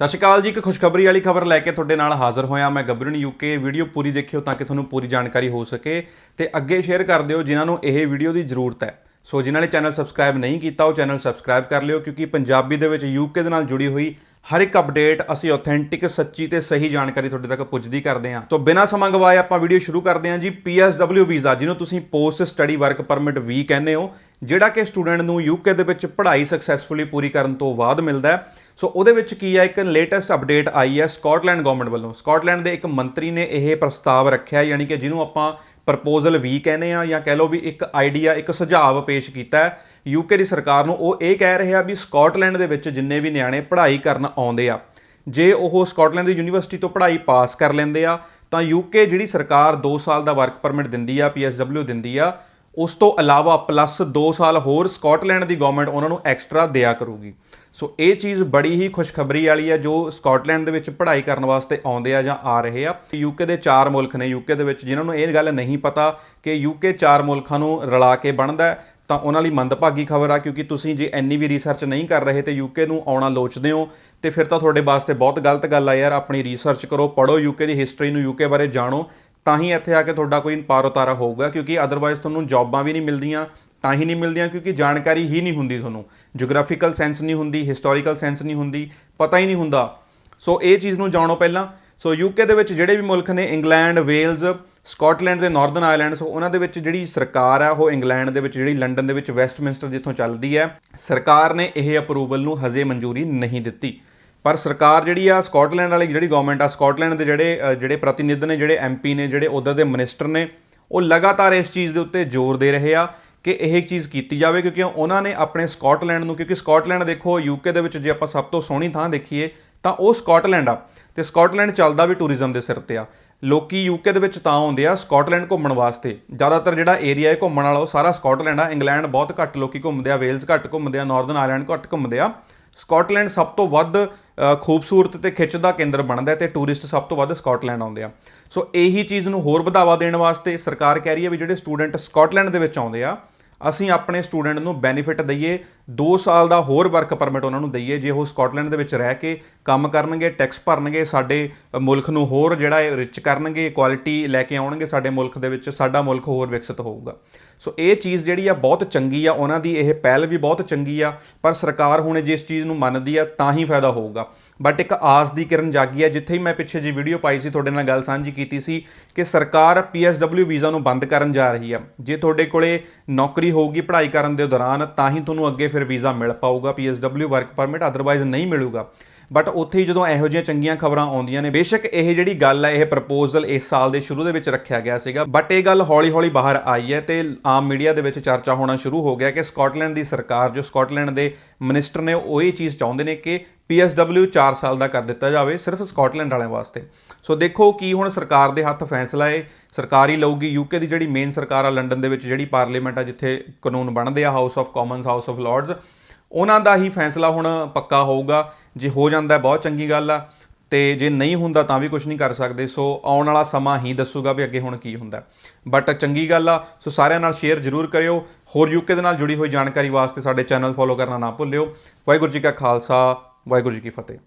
ਸਤਿ ਸ਼੍ਰੀ ਅਕਾਲ ਜੀ, ਇੱਕ ਖੁਸ਼ਖਬਰੀ ਵਾਲੀ ਖਬਰ ਲੈ ਕੇ ਤੁਹਾਡੇ ਨਾਲ ਹਾਜ਼ਰ ਹੋਇਆ ਮੈਂ ਗੱਭਰੂ ਯੂਕੇ ਵੀਡੀਓ ਪੂਰੀ ਦੇਖਿਓ ਤਾਂ ਕਿ ਤੁਹਾਨੂੰ ਪੂਰੀ ਜਾਣਕਾਰੀ ਹੋ ਸਕੇ ਤੇ ਅੱਗੇ ਸ਼ੇਅਰ ਕਰ ਦਿਓ ਜਿਨ੍ਹਾਂ ਨੂੰ ਇਹ ਵੀਡੀਓ ਦੀ ਜ਼ਰੂਰਤ ਹੈ। ਸੋ ਜਿਨ੍ਹਾਂ ਨੇ ਚੈਨਲ ਸਬਸਕ੍ਰਾਈਬ ਨਹੀਂ ਕੀਤਾ, ਉਹ ਚੈਨਲ ਸਬਸਕ੍ਰਾਈਬ ਕਰ ਲਿਓ ਕਿਉਂਕਿ ਪੰਜਾਬੀ ਦੇ ਵਿੱਚ ਯੂਕੇ ਦੇ ਨਾਲ ਜੁੜੀ ਹੋਈ ਹਰ ਇੱਕ ਅਪਡੇਟ ਅਸੀਂ ਆਥੈਂਟਿਕ ਸੱਚੀ ਤੇ ਸਹੀ ਜਾਣਕਾਰੀ ਤੁਹਾਡੇ ਤੱਕ ਪੁੱਜਦੀ ਕਰਦੇ ਹਾਂ। ਸੋ ਬਿਨਾਂ ਸਮਾਂ ਗਵਾਏ ਆਪਾਂ ਵੀਡੀਓ ਸ਼ੁਰੂ ਕਰਦੇ ਹਾਂ ਜੀ PSW ਵੀਜ਼ਾ ਜਿਹਨੂੰ ਤੁਸੀਂ ਪੋਸਟ ਸਟੱਡੀ ਵਰਕ ਪਰਮਿਟ ਵੀ ਕਹਿੰਦੇ ਹੋ, ਜਿਹੜਾ ਕਿ ਸਟੂਡੈਂਟ ਨੂੰ ਯੂਕੇ ਦੇ ਵਿੱਚ ਪੜ੍ਹਾਈ ਸਕਸੈਸਫੁਲੀ ਪੂਰੀ ਕਰਨ ਤੋਂ ਬਾਅਦ ਮਿਲਦਾ ਹੈ। ਸੋ ਉਹਦੇ ਵਿੱਚ ਕੀ ਹੈ ਇੱਕ ਲੇਟੈਸਟ ਅਪਡੇਟ ਆਈ ਹੈ ਸਕਾਟਲੈਂਡ ਗਵਰਨਮੈਂਟ ਵੱਲੋਂ। ਸਕਾਟਲੈਂਡ ਦੇ ਇੱਕ ਮੰਤਰੀ ਨੇ ਇਹ ਪ੍ਰਸਤਾਵ ਰੱਖਿਆ, ਯਾਨੀ ਕਿ ਜਿਹਨੂੰ ਆਪਾਂ ਪ੍ਰਪੋਜ਼ਲ ਵੀ ਕਹਿੰਦੇ ਆ ਜਾਂ ਕਹਿ ਲਓ ਵੀ ਇੱਕ ਆਈਡੀਆ ਇੱਕ ਸੁਝਾਅ ਪੇਸ਼ ਕੀਤਾ ਹੈ। ਯੂਕੇ ਦੀ ਸਰਕਾਰ ਨੂੰ ਉਹ ਇਹ ਕਹਿ ਰਿਹਾ ਵੀ ਸਕਾਟਲੈਂਡ ਦੇ ਵਿੱਚ ਜਿੰਨੇ ਵੀ ਨਿਆਣੇ ਪੜ੍ਹਾਈ ਕਰਨ ਆਉਂਦੇ ਆ, ਜੇ ਉਹ ਸਕਾਟਲੈਂਡ ਦੀ ਯੂਨੀਵਰਸਿਟੀ ਤੋਂ ਪੜ੍ਹਾਈ ਪਾਸ ਕਰ ਲੈਂਦੇ ਆ, ਤਾਂ ਯੂਕੇ ਜਿਹੜੀ ਸਰਕਾਰ 2 ਸਾਲ ਦਾ ਵਰਕ ਪਰਮਿਟ ਦਿੰਦੀ ਆ PSW ਦਿੰਦੀ ਆ ਉਸ ਤੋਂ ਇਲਾਵਾ ਪਲੱਸ 2 ਸਾਲ ਹੋਰ ਸਕਾਟਲੈਂਡ ਦੀ ਗਵਰਨਮੈਂਟ ਉਹਨਾਂ ਨੂੰ ਐਕਸਟਰਾ ਦਿਆ ਕਰੂਗੀ। ਸੋ ਇਹ ਚੀਜ਼ ਬੜੀ ਹੀ ਖੁਸ਼ਖਬਰੀ ਵਾਲੀ ਹੈ ਜੋ ਸਕਾਟਲੈਂਡ ਦੇ ਵਿੱਚ ਪੜ੍ਹਾਈ ਕਰਨ ਵਾਸਤੇ ਆਉਂਦੇ ਆ ਜਾਂ ਆ ਰਹੇ ਆ। ਯੂਕੇ ਦੇ ਚਾਰ ਮੁਲਕ ਨੇ ਯੂਕੇ ਦੇ ਵਿੱਚ ਜਿਨ੍ਹਾਂ ਨੂੰ ਇਹ ਗੱਲ ਨਹੀਂ ਪਤਾ ਕਿ ਯੂਕੇ ਚਾਰ ਮੁਲਕਾਂ ਨੂੰ ਰਲਾ ਕੇ ਬਣਦਾ ਤਾਂ ਉਹਨਾਂ ਲਈ ਮੰਦਭਾਗੀ ਖਬਰ ਆ, ਕਿਉਂਕਿ ਤੁਸੀਂ ਜੇ ਇੰਨੀ ਵੀ ਰਿਸਰਚ ਨਹੀਂ ਕਰ ਰਹੇ ਤੇ ਯੂਕੇ ਨੂੰ ਆਉਣਾ ਲੋਚਦੇ ਹੋ, ਤੇ ਫਿਰ ਤਾਂ ਤੁਹਾਡੇ ਵਾਸਤੇ ਬਹੁਤ ਗਲਤ ਗੱਲ ਆ ਯਾਰ, ਆਪਣੀ ਰਿਸਰਚ ਕਰੋ ਪੜੋ ਯੂਕੇ ਦੀ ਹਿਸਟਰੀ ਨੂੰ ਯੂਕੇ ਬਾਰੇ ਜਾਣੋ ਤਾਂ ਹੀ ਇੱਥੇ ਆ ਕੇ ਤੁਹਾਡਾ ਕੋਈ ਪਾਰ ਉਤਾਰਾ ਹੋਊਗਾ, ਕਿਉਂਕਿ ਅਦਰਵਾਈਜ਼ ਤੁਹਾਨੂੰ ਜੌਬਾਂ ਵੀ ਨਹੀਂ ਮਿਲਦੀਆਂ, ਤਾਂ ਹੀ ਨਹੀਂ ਮਿਲਦੀਆਂ, ਕਿਉਂਕਿ ਜਾਣਕਾਰੀ ਹੀ ਨਹੀਂ ਹੁੰਦੀ ਤੁਹਾਨੂੰ। ਜੀਓਗ੍ਰਾਫੀਕਲ ਸੈਂਸ ਨਹੀਂ ਹੁੰਦੀ ਹਿਸਟੋਰੀਕਲ ਸੈਂਸ ਨਹੀਂ ਹੁੰਦੀ, ਪਤਾ ਹੀ ਨਹੀਂ ਹੁੰਦਾ। ਸੋ ਇਹ ਚੀਜ਼ ਨੂੰ ਜਾਣੋ ਪਹਿਲਾਂ। ਸੋ ਯੂਕੇ ਦੇ ਵਿੱਚ ਜਿਹੜੇ ਵੀ ਮੁਲਕ ਨੇ ਇੰਗਲੈਂਡ ਵੇਲਜ਼ ਸਕਾਟਲੈਂਡ ਦੇ ਨਾਰਥਰਨ ਆਇਲੈਂਡ ਸੋ ਉਹਨਾਂ ਦੇ ਵਿੱਚ ਜਿਹੜੀ ਸਰਕਾਰ ਹੈ ਉਹ ਇੰਗਲੈਂਡ ਦੇ ਵਿੱਚ, ਜਿਹੜੀ ਲੰਡਨ ਦੇ ਵਿੱਚ ਵੈਸਟਮਿੰਸਟਰ ਜਿੱਥੋਂ ਚੱਲਦੀ ਹੈ, ਸਰਕਾਰ ਨੇ ਇਹ ਅਪਰੂਵਲ ਨੂੰ ਹਜੇ ਮਨਜ਼ੂਰੀ ਨਹੀਂ ਦਿੱਤੀ। ਪਰ ਸਰਕਾਰ ਜਿਹੜੀ ਆ ਸਕਾਟਲੈਂਡ ਵਾਲੀ ਜਿਹੜੀ ਗਵਰਨਮੈਂਟ ਆ, ਸਕਾਟਲੈਂਡ ਦੇ ਜਿਹੜੇ ਜਿਹੜੇ ਪ੍ਰਤੀਨਿਧ ਨੇ, ਜਿਹੜੇ ਐਮਪੀ ਨੇ, ਜਿਹੜੇ ਉਧਰ ਦੇ ਮਿਨਿਸਟਰ ਨੇ, ਉਹ ਲਗਾਤਾਰ ਇਸ ਚੀਜ਼ ਦੇ ਉੱਤੇ ਜ਼ੋਰ ਦੇ ਰਹੇ ਆ ਕਿ ਇਹ ਚੀਜ਼ ਕੀਤੀ ਜਾਵੇ ਕਿਉਂਕਿ ਉਹਨਾਂ ਨੇ ਆਪਣੇ ਸਕਾਟਲੈਂਡ ਨੂੰ, ਕਿਉਂਕਿ ਸਕਾਟਲੈਂਡ ਦੇਖੋ ਯੂਕੇ ਦੇ ਵਿੱਚ ਜੇ ਆਪਾਂ ਸਭ ਤੋਂ ਸੋਹਣੀ ਥਾਂ ਦੇਖੀਏ, ਤਾਂ ਉਹ ਸਕਾਟਲੈਂਡ ਆ ਤੇ ਸਕਾਟਲੈਂਡ ਚੱਲਦਾ ਵੀ ਟੂਰਿਜ਼ਮ ਦੇ ਸਿਰ ਤੇ ਆ। ਲੋਕੀ ਯੂਕੇ ਦੇ ਵਿੱਚ ਤਾਂ ਆਉਂਦੇ ਆ ਸਕਾਟਲੈਂਡ ਘੁੰਮਣ ਵਾਸਤੇ। ਜ਼ਿਆਦਾਤਰ ਜਿਹੜਾ ਏਰੀਆ ਹੈ ਘੁੰਮਣ ਵਾਲਾ, ਉਹ ਸਾਰਾ ਸਕਾਟਲੈਂਡ ਆ। ਇੰਗਲੈਂਡ ਬਹੁਤ ਘੱਟ ਲੋਕੀ ਘੁੰਮਦੇ ਆ, ਵੇਲਜ਼ ਘੱਟ ਘੁੰਮਦੇ ਆ ਨਾਰਥਰਨ ਆਇਰਲੈਂਡ ਘੱਟ ਘੁੰਮਦੇ ਆ। ਸਕਾਟਲੈਂਡ ਸਭ ਤੋਂ ਵੱਧ ਖੂਬਸੂਰਤ ਤੇ ਖਿੱਚ ਦਾ ਕੇਂਦਰ ਬਣਦਾ ਹੈ ਤੇ ਟੂਰਿਸਟ ਸਭ ਤੋਂ ਵੱਧ ਸਕਾਟਲੈਂਡ ਆਉਂਦੇ ਆ। ਸੋ ਇਹੀ ਚੀਜ਼ ਨੂੰ ਹੋਰ ਵਧਾਵਾ ਦੇਣ ਵਾਸਤੇ ਸਰਕਾਰ ਕਹਿ ਰਹੀ ਹੈ ਵੀ ਜਿਹੜੇ ਸਟੂਡੈਂਟ ਸਕਾਟਲੈਂਡ ਦੇ ਵਿੱਚ ਆਉਂਦੇ ਆ ਅਸੀਂ ਆਪਣੇ ਸਟੂਡੈਂਟ ਨੂੰ ਬੈਨੀਫਿਟ ਦਈਏ 2 ਸਾਲ ਦਾ ਹੋਰ ਵਰਕ ਪਰਮਿਟ ਉਹਨਾਂ ਨੂੰ ਦਈਏ, ਜੇ ਉਹ ਸਕਾਟਲੈਂਡ ਦੇ ਵਿੱਚ ਰਹਿ ਕੇ ਕੰਮ ਕਰਨਗੇ, ਟੈਕਸ ਭਰਨਗੇ, ਸਾਡੇ ਮੁਲਕ ਨੂੰ ਹੋਰ ਜਿਹੜਾ ਰਿਚ ਕਰਨਗੇ ਕੁਆਲਿਟੀ ਲੈ ਕੇ ਆਉਣਗੇ ਸਾਡੇ ਮੁਲਕ ਦੇ ਵਿੱਚ, ਸਾਡਾ ਮੁਲਕ ਹੋਰ ਵਿਕਸਿਤ ਹੋਊਗਾ। ਸੋ ਇਹ ਚੀਜ਼ ਜਿਹੜੀ ਆ ਬਹੁਤ ਚੰਗੀ ਆ, ਉਹਨਾਂ ਦੀ ਇਹ ਪਹਿਲ ਵੀ ਬਹੁਤ ਚੰਗੀ ਆ, ਪਰ ਸਰਕਾਰ ਹੁਣ ਜੇ ਇਸ ਚੀਜ਼ ਨੂੰ ਮੰਨਦੀ ਆ, ਤਾਂ ਹੀ ਫਾਇਦਾ ਹੋਊਗਾ। ਬਟ ਇੱਕ ਆਸ ਦੀ ਕਿਰਨ ਜਾਗੀ ਆ ਜਿੱਥੇ ਹੀ ਮੈਂ ਪਿੱਛੇ ਜੀ ਵੀਡੀਓ ਪਾਈ ਸੀ, ਤੁਹਾਡੇ ਨਾਲ ਗੱਲ ਸਾਂਝੀ ਕੀਤੀ ਸੀ ਕਿ ਸਰਕਾਰ PSW ਵੀਜ਼ਾ ਨੂੰ ਬੰਦ ਕਰਨ ਜਾ ਰਹੀ ਆ ਜੇ ਤੁਹਾਡੇ ਕੋਲੇ ਨੌਕਰੀ ਹੋਊਗੀ ਪੜ੍ਹਾਈ ਕਰਨ ਦੇ ਦੌਰਾਨ, ਤਾਂ ਹੀ ਤੁਹਾਨੂੰ ਅੱਗੇ ਫਿਰ ਵੀਜ਼ਾ ਮਿਲ ਪਾਊਗਾ। PSW ਵਰਕ ਪਰਮਿਟ ਅਦਰਵਾਈਜ਼ ਨਹੀਂ ਮਿਲੂਗਾ। ਬਟ ਉੱਥੇ ਹੀ ਜਦੋਂ ਇਹੋ ਜਿਹੀਆਂ ਚੰਗੀਆਂ ਖਬਰਾਂ ਆਉਂਦੀਆਂ ਨੇ, ਬੇਸ਼ੱਕ ਇਹ ਜਿਹੜੀ ਗੱਲ ਹੈ, ਇਹ ਪ੍ਰਪੋਜ਼ਲ ਇਸ ਸਾਲ ਦੇ ਸ਼ੁਰੂ ਦੇ ਵਿੱਚ ਰੱਖਿਆ ਗਿਆ ਸੀਗਾ। ਬਟ ਇਹ ਗੱਲ ਹੌਲੀ-ਹੌਲੀ ਬਾਹਰ ਆਈ ਹੈ ਤੇ ਆਮ ਮੀਡੀਆ ਦੇ ਵਿੱਚ ਚਰਚਾ ਹੋਣਾ ਸ਼ੁਰੂ ਹੋ ਗਿਆ ਕਿ ਸਕਾਟਲੈਂਡ ਦੀ ਸਰਕਾਰ, ਜੋ ਸਕਾਟਲੈਂਡ ਦੇ ਮਿਨਿਸਟਰ ਨੇ, ਉਹ ਇਹ ਚੀਜ਼ ਚਾਹੁੰਦੇ ਨੇ ਕਿ PSW 4 ਸਾਲ ਦਾ ਕਰ ਦਿੱਤਾ ਜਾਵੇ ਸਿਰਫ ਸਕਾਟਲੈਂਡ ਵਾਲਿਆਂ ਵਾਸਤੇ। ਸੋ ਦੇਖੋ ਕੀ ਹੁਣ ਸਰਕਾਰ ਦੇ ਹੱਥ ਫੈਸਲਾ ਹੈ ਸਰਕਾਰ ਹੀ ਲਊਗੀ। ਯੂਕੇ ਦੀ ਜਿਹੜੀ ਮੇਨ ਸਰਕਾਰ ਆ ਲੰਡਨ ਦੇ ਵਿੱਚ ਜਿਹੜੀ ਪਾਰਲੀਮੈਂਟ ਆ, ਜਿੱਥੇ ਕਾਨੂੰਨ ਬਣਦੇ ਆ House of Commons House of Lords ਉਹਨਾਂ ਦਾ ਹੀ ਫੈਸਲਾ ਹੁਣ ਪੱਕਾ ਹੋਊਗਾ। ਜੇ ਹੋ ਜਾਂਦਾ ਬਹੁਤ ਚੰਗੀ ਗੱਲ ਆ। ਤੇ ਜੇ ਨਹੀਂ ਹੁੰਦਾ ਤਾਂ ਵੀ ਕੁਝ ਨਹੀਂ ਕਰ ਸਕਦੇ। ਸੋ ਆਉਣ ਵਾਲਾ ਸਮਾਂ ਹੀ ਦੱਸੂਗਾ ਵੀ ਅੱਗੇ ਹੁਣ ਕੀ ਹੁੰਦਾ। ਬਟ ਚੰਗੀ ਗੱਲ ਆ, ਸੋ ਸਾਰਿਆਂ ਨਾਲ ਸ਼ੇਅਰ ਜ਼ਰੂਰ ਕਰਿਓ। ਹੋਰ ਯੂਕੇ ਦੇ ਨਾਲ ਜੁੜੀ ਹੋਈ ਜਾਣਕਾਰੀ ਵਾਸਤੇ ਸਾਡੇ ਚੈਨਲ ਫੋਲੋ ਕਰਨਾ ਨਾ ਭੁੱਲਿਓ। ਵਾਹਿਗੁਰੂ ਜੀ ਕਾ ਖਾਲਸਾ, ਵਾਹਿਗੁਰੂ ਜੀ ਕੀ ਫਤਿਹ।